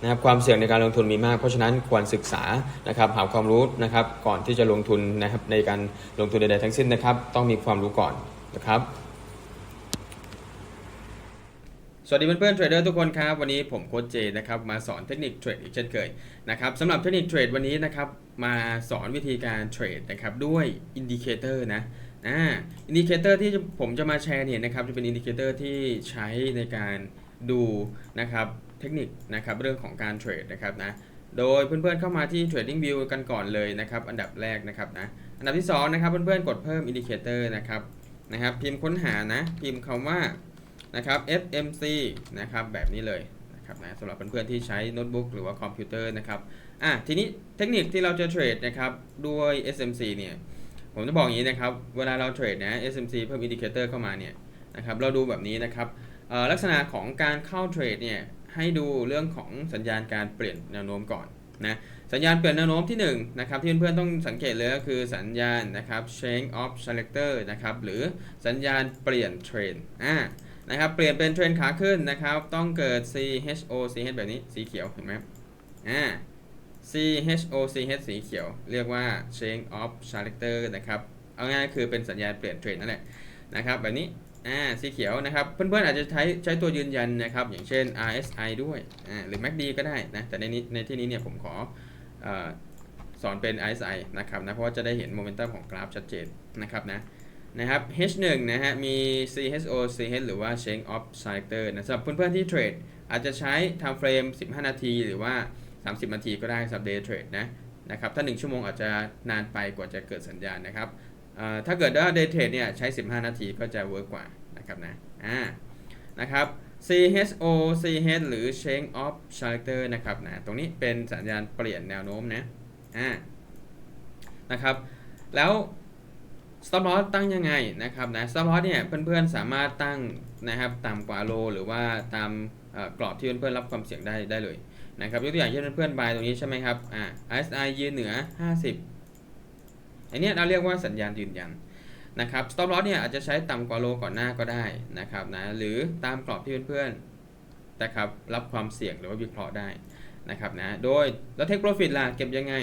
นะครับความเสี่ยงในการลงทุนมีมาก เพราะฉะนั้นควรศึกษานะครับหาความรู้นะครับก่อนที่จะลงทุนนะครับในการลงทุนใดๆทั้งสิ้นนะครับ ต้องมีความรู้ก่อนนะครับ สวัสดีเพื่อนๆเทรดเดอร์ทุกคนครับ วันนี้ผมโค้ชเจนะครับมาสอนเทคนิคเทรดอีกเช่นเคยนะครับสำหรับเทคนิคเทรดวันนี้นะครับมาสอนวิธีการเทรดนะครับด้วยอินดิเคเตอร์นะอ่าอินดิเคเตอร์ที่ผมจะมาแชร์เนี่ยนะครับจะเป็นอินดิเคเตอร์ที่ใช้ในการดูนะครับ เทคนิคนะครับเรื่องของการเทรดนะครับนะโดยเพื่อนๆเข้ามาที่ Trading View กันก่อนเลยนะครับอันดับแรกนะครับนะอันดับที่สองนะครับเพื่อนๆกดเพิ่มอินดิเคเตอร์นะครับนะครับพิมพ์ค้นหานะพิมพ์คำว่านะครับ FMC นะครับแบบนี้เลยนะครับนะสำหรับเพื่อนๆที่ใช้โน้ตบุ๊กหรือว่าคอมพิวเตอร์นะครับอะทีนี้เทคนิคที่เราจะเทรดนะครับด้วย SMC เนี่ยผมจะบอกอย่างนี้นะครับเวลาเราเทรดนะ SMC เพิ่มอินดิเคเตอร์เข้ามาเนี่ยนะครับเราดูแบบนี้นะครับลักษณะของการเข้าเทรดเนี่ย ให้ดูเรื่องของสัญญาณการเปลี่ยนแนวโน้มก่อนนะสัญญาณเปลี่ยนแนวโน้มที่1นะครับที่เพื่อนๆต้องสังเกตเลยก็คือสัญญาณนะครับ change of selector นะครับหรือสัญญาณเปลี่ยนเทรนอ่านะครับเปลี่ยนเป็นเทรนขาขึ้นนะครับต้องเกิด C H O C H แบบนี้สีเขียวเห็นไหมอ่า C H O C H สีเขียว เรียกว่า change of character นะครับเอาง่ายๆคือเป็นสัญญาณเปลี่ยนเทรนนั่นแหละนะครับแบบนี้ อ่าสีเขียวนะครับ เพื่อนๆอาจจะใช้ใช้ตัวยืนยันนะครับ อย่างเช่น RSI ด้วยอ่าหรือ MACD ก็ได้นะแต่ในนี้ในที่นี้เนี่ยผมขออสอนเป็น RSI นะครับนะเพราะว่าจะได้เห็นโมเมนตัมของกราฟชัดเจนนะครับนะนะครับ H1 นะฮะมี CHO CH หรือว่า Change of Character นะสำหรับเพื่อนๆที่เทรดอาจจะใช้ time frame 15 นาทีหรือว่า 30 นาทีก็ได้สำหรับ day trade นะนะครับถ้า 1 ชั่วโมงอาจจะนานไปกว่าจะเกิดสัญญาณนะครับ ถ้าเกิดว่า day trade เนี่ยใช้ 15 นาทีก็จะเวิร์กกว่านะครับนะอ่านะครับ CHO CH หรือ Change of Character นะครับนะตรงนี้เป็นสัญญาณเปลี่ยนแนวโน้มนะอ่านะครับ แล้ว stop loss ตั้งยังไงนะครับนะ stop loss เนี่ยเพื่อนๆสามารถตั้งนะครับต่ำกว่าโลหรือว่าตามกรอบที่เพื่อนๆรับความเสี่ยงได้ได้เลยนะครับยกตัวอย่างเช่นเพื่อนๆ buy ตรงนี้ใช่ไหมครับอ่า RSI ยืนเหนือ 50 อันนี้เราเรียกว่าสัญญาณยืนยันนะครับ stop loss เนี่ยอาจจะใช้ต่ำกว่าโลก่อนหน้าก็ได้นะครับนะหรือตามกรอบที่เพื่อนๆนะครับรับความเสี่ยงหรือว่าวิเคราะห์ได้นะครับนะโดยแล้ว take profit ล่ะเก็บยังไง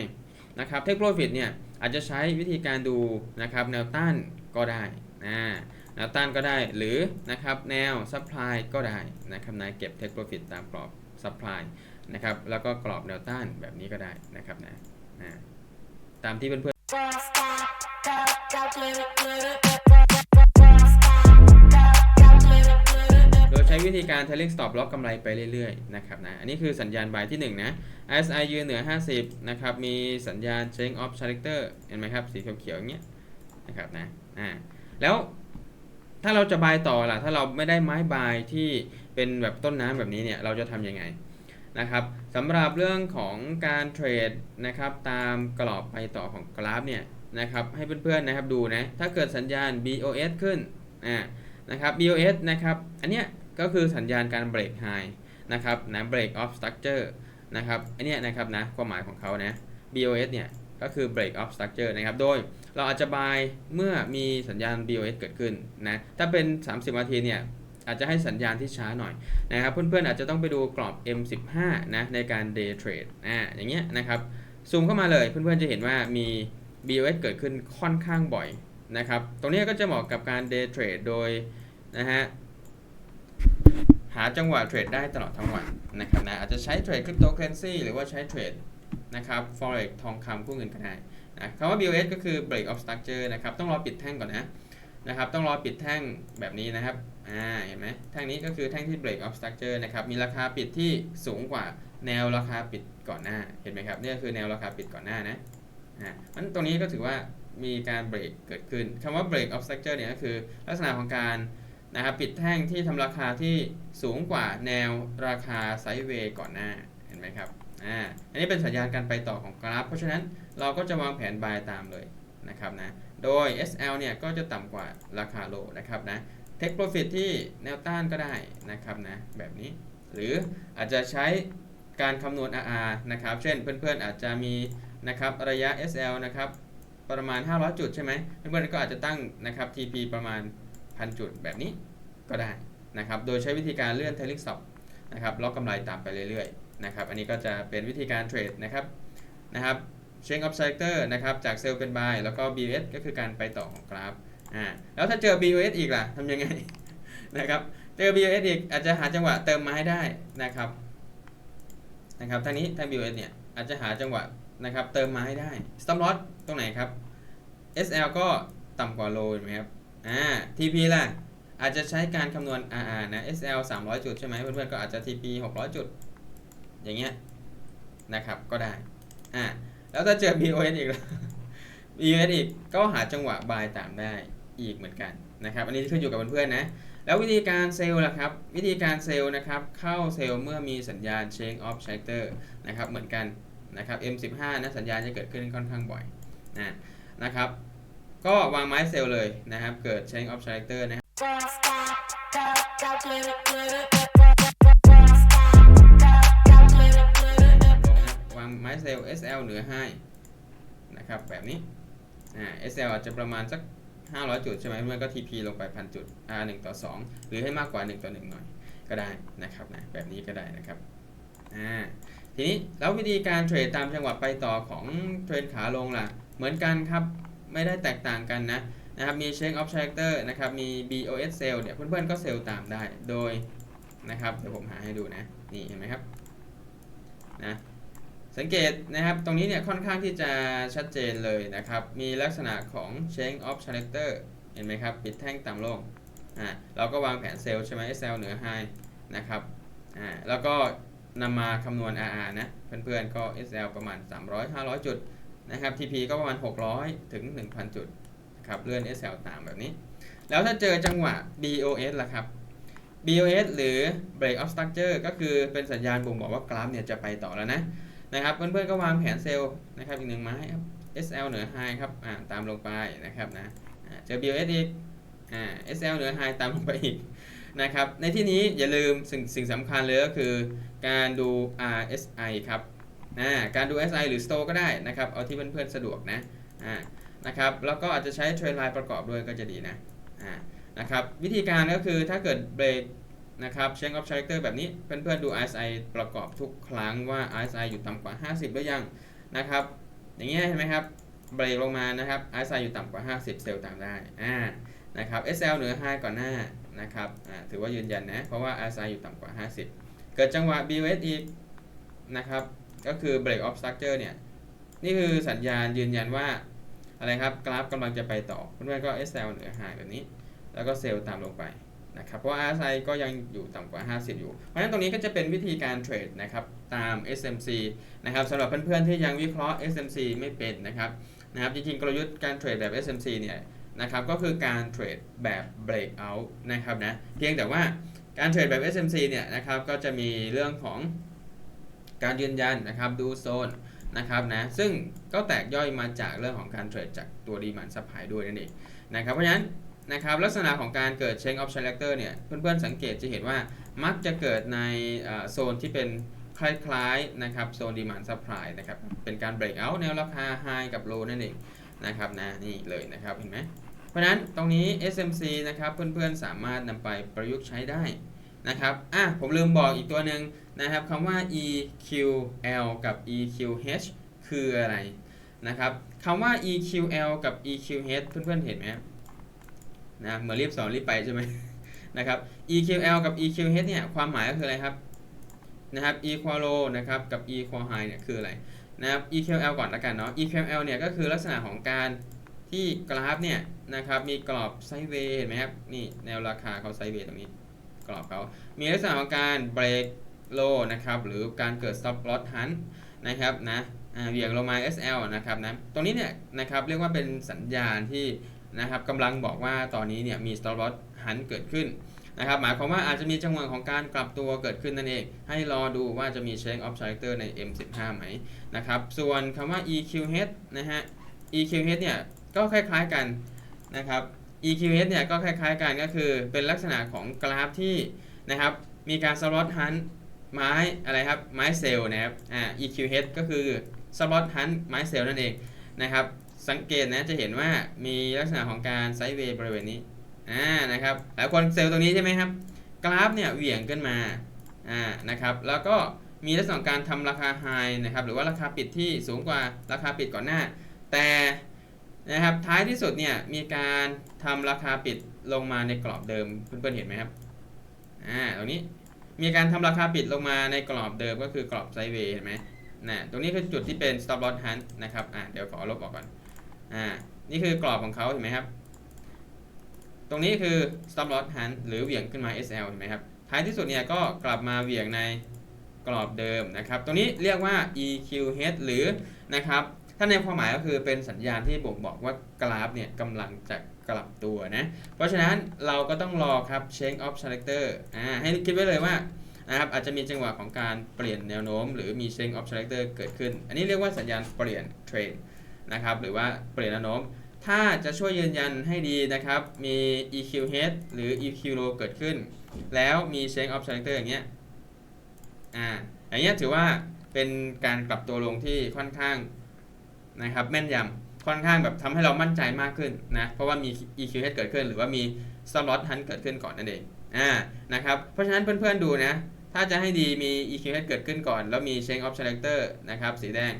นะครับ take profit เนี่ยอาจจะใช้วิธีการดูนะครับแนวต้านก็ได้นะแนวต้านก็ได้หรือนะครับแนว supply ก็ได้นะครับนะเก็บ take profit ตามกรอบ supply นะครับแล้วก็กรอบแนวต้านแบบนี้ก็ได้นะครับนะนะตามที่เพื่อนๆ โดยใช้วิธีการ trailing stop loss กำไรไปเรื่อยๆนะครับนะ อันนี้คือสัญญาณ buy ที่ 1 นะ RSI ยืนเหนือ 50 นะครับ มีสัญญาณ change of character เห็นไหมครับ สีเขียวๆอย่างเงี้ยนะครับนะ อ่า แล้วถ้าเราจะ buy ต่อล่ะ ถ้าเราไม่ได้ไม้ buy ที่เป็นแบบต้นน้ำแบบนี้เนี่ย เราจะทำยังไง นะครับสำหรับเรื่องของการเทรดนะครับตามกรอบไปต่อของกราฟเนี่ยนะครับให้เพื่อนๆนะครับดูนะถ้าเกิดสัญญาณ BOS ขึ้นอ่านะครับ BOS นะครับอันเนี้ยก็คือสัญญาณการ break high นะครับนะ break off structure นะครับอันเนี้ยนะครับนะความหมายของเขานะ BOS เนี่ยก็คือ break off structure นะครับ โดยเราอาจจะ buy เมื่อมีสัญญาณ BOS เกิดขึ้นนะ ถ้าเป็น 30นาทีเนี่ย อาจจะให้สัญญาณที่ช้าหน่อยนะครับ เพื่อนๆอาจจะต้องไปดูกรอบ M15 นะในการ day trade อ่าอย่างเงี้ยนะครับซูมเข้ามาเลยเพื่อนๆจะเห็นว่ามี BOS เกิดขึ้นค่อนข้างบ่อยนะครับ ตรงนี้ก็จะเหมาะกับการ day trade โดยนะฮะหาจังหวะเทรดได้ตลอดทั้งวันนะครับนะอาจจะใช้เทรดคริปโตเคอเรนซีหรือว่าใช้เทรดนะครับ forex ทองคำคู่เงินก็ได้นะคำว่า BOS ก็คือ break of structure นะครับ ต้องรอปิดแท่งก่อนนะนะครับ ต้องรอปิดแท่งแบบนี้นะครับ อ่าเห็นไหมแท่งนี้ก็คือแท่งที่ break of structure นะครับ มีราคาปิดที่สูงกว่าแนวราคาปิดก่อนหน้า เห็นไหมครับนี่คือแนวราคาปิดก่อนหน้านะอ่ามันตรงนี้ก็ถือว่ามีการเบรกเกิดขึ้นคำว่า break of structure เนี่ยก็คือลักษณะของการนะครับปิดแท่งที่ทำราคาที่สูงกว่าแนวราคาไซด์เวย์ก่อนหน้า เห็นไหมครับ อ่า อันนี้เป็นสัญญาณการไปต่อของกราฟ เพราะฉะนั้นเราก็จะวางแผน buy ตามเลยนะครับนะ โดย SL เนี่ยก็จะต่ำกว่าราคาโลนะครับนะ Take Profit ที่แนวต้านก็ได้นะครับนะแบบนี้ หรืออาจจะใช้การคำนวณ RR นะครับ เช่นเพื่อนๆอาจจะมีนะครับระยะ SL นะครับประมาณ 500 จุดใช่ไหมเพื่อนๆก็อาจจะตั้งนะครับ TP ประมาณ 1,000 จุดแบบนี้ก็ได้นะครับ โดยใช้วิธีการเลื่อน Trailing Stop นะครับล็อกกำไรตามไปเรื่อยๆนะครับ อันนี้ก็จะเป็นวิธีการเทรดนะครับนะครับเชงออฟไซเตอร์นะครับจากเซลล์เป็นบายแล้วก็ BS ก็คือการไปต่อของกราฟ อ่าแล้วถ้าเจอ BOS อีกล่ะทำยังไง นะครับเจอ BOS อีกอาจจะหาจังหวะเติมมาให้ได้นะครับนะครับทางนี้ทาง BOS เนี่ยอาจจะหาจังหวะนะครับเติมมาให้ได้ stop loss ตรงไหนครับ SL ก็ต่ำกว่าโลเห็นไหมครับอ่า TP ล่ะอาจจะใช้การคำนวณ RR นะ SL 300 จุดใช่ไหมเพื่อนๆก็อาจจะ TP 600 จุด อย่างเงี้ยนะครับก็ได้อ่าแล้วถ้าเจอ BOS อีกล้ว BOS อีกก็หาจังหวะบายตามได้ อีกเหมือนกันนะครับ อันนี้ขึ้นอยู่กับเพื่อนๆนะ แล้ววิธีการเซลล์ล่ะครับ วิธีการเซลล์นะครับ เข้าเซลล์เมื่อมีสัญญาณ change of character นะครับ เหมือนกันนะครับ M15 นะสัญญาณจะเกิดขึ้นค่อนข้างบ่อยนะนะครับ ก็วางไม้เซลล์เลยนะครับ เกิด change of character นะครับ Don't stop, go, go do it, do it. Don't stop, go, go do it, do it. ลงนะวางไม้เซลล์ SL เหนือให้นะครับแบบนี้อ่า SL อาจจะประมาณสัก 500 จุดใช่ไหมเมื่อก็ TP ลงไป1,000จุด R 1ต่อ 2 หรือให้มากกว่า 1 ต่อ 1 หน่อยก็ได้นะครับนะแบบนี้ก็ได้นะครับอ่าทีนี้แล้ววิธีการเทรดตามจังหวะไปต่อของเทรนขาลงล่ะ เหมือนกันครับไม่ได้แตกต่างกันนะนะครับมี Check of Character นะครับมี BOS Sell เนี่ยเพื่อนๆก็เซลล์ตามได้โดยนะครับเดี๋ยวผมหาให้ดูนะนี่เห็นไหมครับนะ สังเกตนะครับ ตรงนี้เนี่ยค่อนข้างที่จะชัดเจนเลยนะครับ มีลักษณะของ change of character เห็นไหมครับ ปิดแท่งต่ำลงอ่าเราก็วางแผนเซลล์ใช่ไหมเซลล์เหนือ high นะครับอ่าแล้วก็นำมาคำนวณ RR นะ เพื่อนๆก็ SL ประมาณ 300 500 จุดนะครับ TP ก็ประมาณ 600 ถึง 1,000 จุดนะครับเลื่อน SL ตามแบบนี้ แล้วถ้าเจอจังหวะ BOS ล่ะครับ BOS หรือ break of structure ก็คือเป็นสัญญาณบ่งบอกว่ากราฟเนี่ยจะไปต่อแล้วนะ นะครับเพื่อนๆก็วางแผนเซลล์นะครับอีกหนึ่งไม้ครับ SL เหนือ high ครับอ่าตามลงไปนะครับนะเจอ BOS อีกอ่า SL เหนือ high ตามลงไปอีกนะครับในที่นี้อย่าลืมสิ่งสิ่งสำคัญเลยก็คือการดู RSI ครับอ่าการดู SI หรือ STO ก็ได้นะครับเอาที่เพื่อนๆสะดวกนะอ่านะครับแล้วก็อาจจะใช้เทรนไลน์ประกอบด้วยก็จะดีนะอ่านะครับวิธีการก็คือถ้าเกิดเบรก นะครับ change of character แบบนี้เพื่อนๆดู RSI ประกอบทุกครั้งว่า RSI อยู่ต่ำกว่า 50 หรือยังนะครับ อย่างเงี้ยเห็นไหมครับเบรกลงมานะครับ RSI อยู่ต่ำกว่า 50 เซลล์ตามได้อ่านะครับ SL เหนือ high ก่อนหน้านะครับอ่าถือว่ายืนยันนะเพราะว่า RSI อยู่ต่ำกว่า 50 เกิดจังหวะ BOS อีกนะครับก็คือ break of structure เนี่ยนี่คือสัญญาณยืนยันว่าอะไรครับกราฟกำลังจะไปต่อเพื่อนๆก็ SL เหนือ high แบบนี้ แล้วก็เซลล์ตามลงไป นะครับเพราะว่า RSI ก็ยังอยู่ต่ำกว่า 50 อยู่ เพราะฉะนั้นตรงนี้ก็จะเป็นวิธีการเทรดนะครับตาม SMC นะครับสำหรับเพื่อนๆที่ยังวิเคราะห์ SMC ไม่เป็นนะครับนะครับจริงๆกลยุทธ์การเทรดแบบ SMC เนี่ยนะครับก็คือการเทรดแบบ breakout นะครับนะเพียงแต่ว่าการเทรดแบบ SMC เนี่ยนะครับก็จะมีเรื่องของการยืนยันนะครับดูโซนนะครับนะซึ่งก็แตกย่อยมาจากเรื่องของการเทรดจากตัวดีมันซัพพลายด้วยนั่นเองนะครับเพราะฉะนั้น นะครับลักษณะของการเกิด change of character เนี่ยเพื่อนๆสังเกตจะเห็นว่ามักจะเกิดในโซนที่เป็นคล้ายๆนะครับโซน demand supply นะครับเป็นการ break out แนวราคา high กับ low นั่นเองนะครับนะนี่เลยนะครับเห็นไหมเพราะนั้นตรงนี้ SMC นะครับเพื่อนๆสามารถนำไปประยุกต์ใช้ได้นะครับอะผมลืมบอกอีกตัวหนึ่งนะครับคำว่า EQL กับ EQH คืออะไรนะครับคำว่า EQL กับ EQH เพื่อนๆเห็นไหม นะเหมือนรีบสอนรีบไปใช่ไหมนะครับ EQL กับ EQH เนี่ยความหมายก็คืออะไรครับนะครับ equal low นะครับกับ equal high เนี่ยคืออะไรนะครับ EQL ก่อนละกันเนาะ EQL เนี่ยก็คือลักษณะของการที่กราฟเนี่ยนะครับมีกรอบไซด์เวย์เห็นไหมครับนี่แนวราคาเขาไซด์เวย์ตรงนี้กรอบเขามีลักษณะของการ break low นะครับหรือการเกิด stop loss hunt นะครับนะอ่าเหวี่ยงลงมา SL นะครับนะตรงนี้เนี่ยนะครับเรียกว่าเป็นสัญญาณที่ นะครับกำลังบอกว่าตอนนี้เนี่ยมี stop loss hunt เกิดขึ้นนะครับหมายความว่าอาจจะมีจังหวะของการกลับตัวเกิดขึ้นนั่นเอง ให้รอดูว่าจะมี change of character ใน M15 ไหมนะครับส่วนคำว่า EQH นะฮะ EQH เนี่ยก็คล้ายๆกันนะครับ EQS เนี่ยก็คล้ายๆกันก็คือเป็นลักษณะของกราฟที่นะครับมีการสล็อตฮันไม้อะไรครับไม้เซลล์นะครับอ่า EQH ก็คือสล็อตฮันไม้เซลล์นั่นเองนะครับ สังเกตนะจะเห็นว่ามีลักษณะของการไซด์เวย์บริเวณนี้อ่านะครับหลายคนเซลล์ตรงนี้ใช่ไหมครับ กราฟเนี่ยเหวี่ยงขึ้นมาอ่านะครับแล้วก็มีลักษณะของการทำราคาไฮนะครับหรือว่าราคาปิดที่สูงกว่าราคาปิดก่อนหน้า แต่นะครับท้ายที่สุดเนี่ยมีการทำราคาปิดลงมาในกรอบเดิมเพื่อนๆเห็นไหมครับอ่าตรงนี้มีการทำราคาปิดลงมาในกรอบเดิมก็คือกรอบไซด์เวย์เห็นไหมนะตรงนี้คือจุดที่เป็น stop loss hunt นะครับอ่าเดี๋ยวขอลบออกก่อน อ่า นี่คือกรอบของเขาเห็นไหมครับ ตรงนี้คือ stop loss hunt หรือเหวี่ยงขึ้นมา SL เห็นไหมครับ ท้ายที่สุดเนี่ยก็กลับมาเหวี่ยงในกรอบเดิมนะครับ ตรงนี้เรียกว่า EQH หรือนะครับ ถ้าในความหมายก็คือเป็นสัญญาณที่บ่งบอกว่ากราฟเนี่ยกำลังจะกลับตัวนะ เพราะฉะนั้นเราก็ต้องรอครับ change of selector อ่า ให้คิดไว้เลยว่านะครับอาจจะมีจังหวะของการเปลี่ยนแนวโน้ม หรือมี change of selector เกิดขึ้น อันนี้เรียกว่าสัญญาณเปลี่ยนเทรน นะครับหรือว่าเปลี่ยนแนวโน้ม ถ้าจะช่วยยืนยันให้ดีนะครับ มี eq head หรือ EQ low เกิดขึ้น แล้วมี change of selector อย่างเงี้ยอ่าอย่างเงี้ยถือว่าเป็นการกลับตัวลงที่ค่อนข้างนะครับแม่นยำค่อนข้างแบบทำให้เรามั่นใจมากขึ้นนะเพราะว่ามี eq head เกิดขึ้น หรือว่ามี stop loss hunt เกิดขึ้นก่อนนั่นเองอ่านะครับเพราะฉะนั้นเพื่อนๆดูนะถ้าจะให้ดีมี eq head เกิดขึ้นก่อน แล้วมี change of selector นะครับสีแดง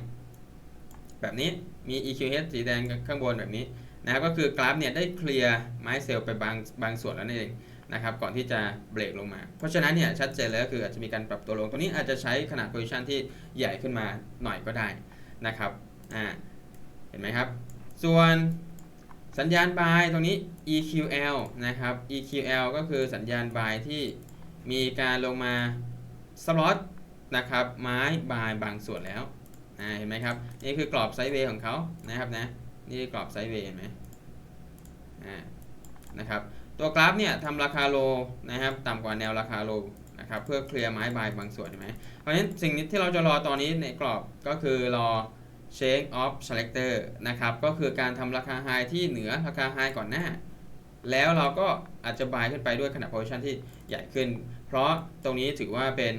แบบนี้มี EQH สีแดงข้างบนแบบนี้นะครับก็คือกราฟเนี่ยได้เคลียร์ไม้เซลล์ไปบางบางส่วนแล้วนั่นเองนะครับก่อนที่จะเบรกลงมา เพราะฉะนั้นเนี่ยชัดเจนเลยก็คืออาจจะมีการปรับตัวลงตรงนี้อาจจะใช้ขนาด position ที่ใหญ่ขึ้นมาหน่อยก็ได้นะครับอ่าเห็นไหมครับ ส่วนสัญญาณ buy ตรงนี้ EQL นะครับ EQL ก็คือสัญญาณ buy ที่มีการลงมาสล็อตนะครับไม้ buy บางส่วนแล้ว อ่าเห็นไหมครับ นี่คือกรอบไซด์เวย์ของเขานะครับนะ นี่กรอบไซด์เวย์เห็นไหมอ่า นะครับ ตัวกราฟเนี่ยทำราคาโลนะครับต่ำกว่าแนวราคาโลนะครับเพื่อเคลียร์ไม้บายบางส่วนเห็นไหมเพราะฉะนั้นสิ่งที่เราจะรอตอนนี้ในกรอบก็คือรอ change of selector นะครับ ก็คือการทำราคา high ที่เหนือราคา high ก่อนหน้า แล้วเราก็อาจจะบายขึ้นไปด้วยขนาด position ที่ใหญ่ขึ้น เพราะตรงนี้ถือว่าเป็น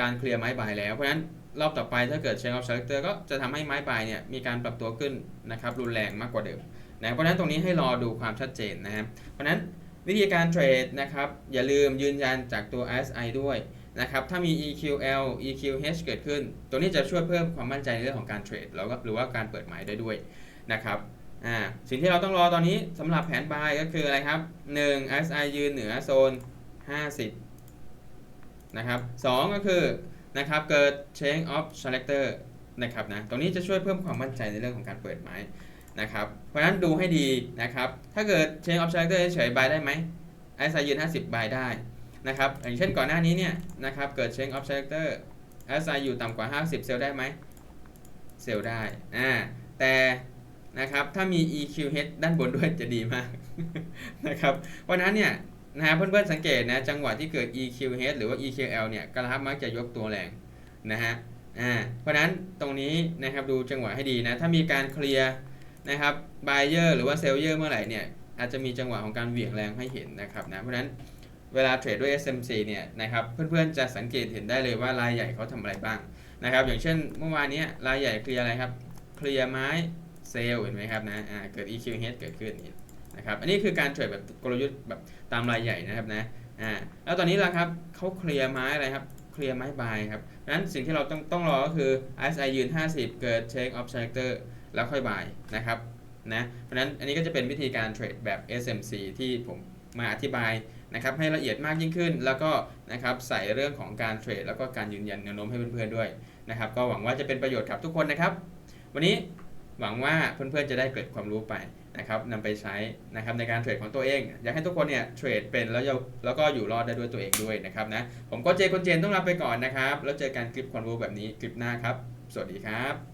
การเคลียร์ไม้บายแล้ว เพราะฉะนั้น รอบต่อไปถ้าเกิด change of selector ก็จะทำให้ไม้บายเนี่ยมีการปรับตัวขึ้นนะครับรุนแรงมากกว่าเดิมนะเพราะฉะนั้นตรงนี้ให้รอดูความชัดเจนนะครับเพราะฉะนั้นวิธีการเทรดนะครับอย่าลืมยืนยันจากตัว RSI ด้วยนะครับถ้ามี EQL EQH เกิดขึ้น ตัวนี้จะช่วยเพิ่มความมั่นใจในเรื่องของการเทรดแล้วก็หรือว่าการเปิดหมายได้ด้วยนะครับอ่าสิ่งที่เราต้องรอตอนนี้สำหรับแผน buy ก็คืออะไรครับ 1 RSI ยืนเหนือโซน 50นะครับ2ก็คือ นะครับ เกิด change of selector นะครับนะ ตรงนี้จะช่วยเพิ่มความมั่นใจในเรื่องของการเปิดหมายนะครับ เพราะฉะนั้นดูให้ดีนะครับ ถ้าเกิด change of selector เฉยๆ buy ได้ไหม RSI ยืน 50 buy ได้นะครับ อย่างเช่นก่อนหน้านี้เนี่ยนะครับ เกิด change of selector RSI อยู่ต่ำกว่า 50 เซลได้ไหมเซลได้ อ่า แต่นะครับ ถ้ามี EQH ด้านบนด้วยจะดีมากนะครับเพราะนั้นเนี่ย นะฮะเพื่อนๆสังเกตนะจังหวะที่เกิด EQH หรือว่า EQL เนี่ยกราฟมักจะยกตัวแรงนะฮะอ่าเพราะนั้นตรงนี้นะครับดูจังหวะให้ดีนะถ้ามีการเคลียร์นะครับ buyer หรือว่า seller เมื่อไหร่เนี่ยอาจจะมีจังหวะของการเหวี่ยงแรงให้เห็นนะครับนะเพราะนั้นเวลาเทรดด้วย SMC เนี่ยนะครับเพื่อนๆจะสังเกตเห็นได้เลยว่ารายใหญ่เขาทำอะไรบ้างนะครับอย่างเช่นเมื่อวานนี้รายใหญ่เคลียร์อะไรครับเคลียร์ไม้เซลเห็นไหมครับนะอ่าเกิด EQH เกิดขึ้นนี่ นะครับอันนี้คือการเทรดแบบกลยุทธ์แบบตามรายใหญ่นะครับนะอ่าแล้วตอนนี้ล่ะครับเขาเคลียร์ไม้อะไรครับเคลียร์ไม้บายครับนั้นสิ่งที่เราต้องต้องรอก็คือ RSI ยืน 50 เกิด Change of Selector แล้วค่อยบายนะครับนะเพราะฉะนั้นอันนี้ก็จะเป็นวิธีการเทรดแบบ SMC ที่ผมมาอธิบายนะครับให้ละเอียดมากยิ่งขึ้น แล้วก็นะครับใส่เรื่องของการเทรดแล้วก็การยืนยันแนวโน้มให้เพื่อนๆด้วยนะครับก็หวังว่าจะเป็นประโยชน์กับทุกคนนะครับ วันนี้หวังว่าเพื่อนๆจะได้เกิดความรู้ไป นะครับนำไปใช้นะครับในการเทรดของตัวเอง อยากให้ทุกคนเนี่ยเทรดเป็นแล้วแล้วก็อยู่รอดได้ด้วยตัวเองด้วยนะครับนะผมก็เจคนเจนต้องลาไปก่อนนะครับ แล้วเจอกันคลิปความรู้แบบนี้คลิปหน้าครับ สวัสดีครับ